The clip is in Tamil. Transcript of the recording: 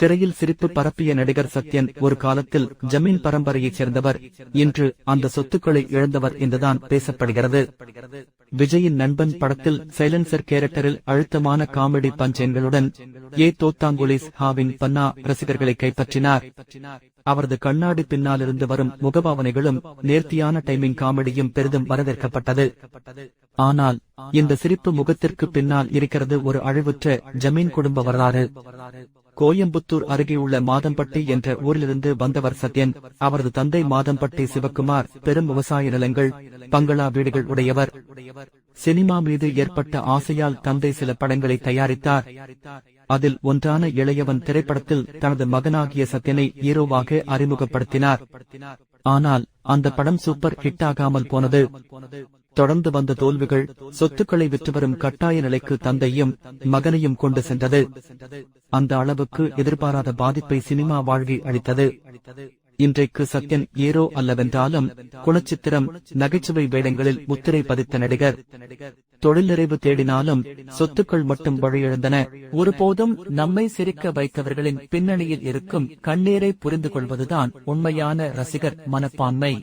திரையில் சிரிப்பு பரப்பிய நடிகர் சத்யன் ஒரு காலத்தில் ஜமீன் பரம்பரையைச் சேர்ந்தவர். இன்று அந்த சொத்துக்களை இழந்தவர் என்றுதான் பேசப்படுகிறது. விஜயின் நண்பன் படத்தில் சைலன்சர் கேரக்டரில் அழுத்தமான காமெடி பஞ்சென்களுடன் ஏ தோத்தாங்குலிஸ் ஹாவின் பன்னா ரசிகர்களை கைப்பற்றினார். அவரது கண்ணாடி பின்னாலிருந்து வரும் முகபாவனைகளும் நேர்த்தியான டைமிங் காமெடியும் பெரிதும் வரவேற்கப்பட்டது. ஆனால் இந்த சிரிப்பு முகத்திற்கு பின்னால் இருக்கிறது ஒரு அழிவுற்ற ஜமீன் குடும்ப வரலாறு. கோயம்புத்தூர் அருகேயுள்ள மாதம்பட்டி என்ற ஊரிலிருந்து வந்தவர் சத்யன். அவரது தந்தை மாதம்பட்டி சிவக்குமார் பெரும் விவசாய நிலங்கள் பங்களா வீடுகள் உடையவர். சினிமா மீது ஏற்பட்ட ஆசையால் தந்தை சில படங்களை தயாரித்தார். அதில் ஒன்றான இளையவன் திரைப்படத்தில் தனது மகனாகிய சத்யனை ஹீரோவாக அறிமுகப்படுத்தினார். ஆனால் அந்த படம் சூப்பர் ஹிட் ஆகாமல் போனது. தொடர்ந்து வந்த தோல்விகள் சொத்துக்களை விற்று வரும் கட்டாய நிலைக்கு தந்தையும் மகனையும் கொண்டு சென்றது. அந்த அளவுக்கு எதிர்பாராத பாதிப்பை சினிமா வாழ்வி அளித்தது. இன்றைக்கு சத்யன் ஏரோ அல்லவென்றாலும் குணச்சித்திரம் நகைச்சுவை வேடங்களில் முத்திரை பதித்த நடிகர். தொழில் நிறைவு தேடினாலும் சொத்துக்கள் மட்டும் வழியிழந்தன. ஒருபோதும் நம்மை சிரிக்க வைத்தவர்களின் பின்னணியில் இருக்கும் கண்ணீரை புரிந்து கொள்வதுதான் உண்மையான ரசிகர் மனப்பான்மை.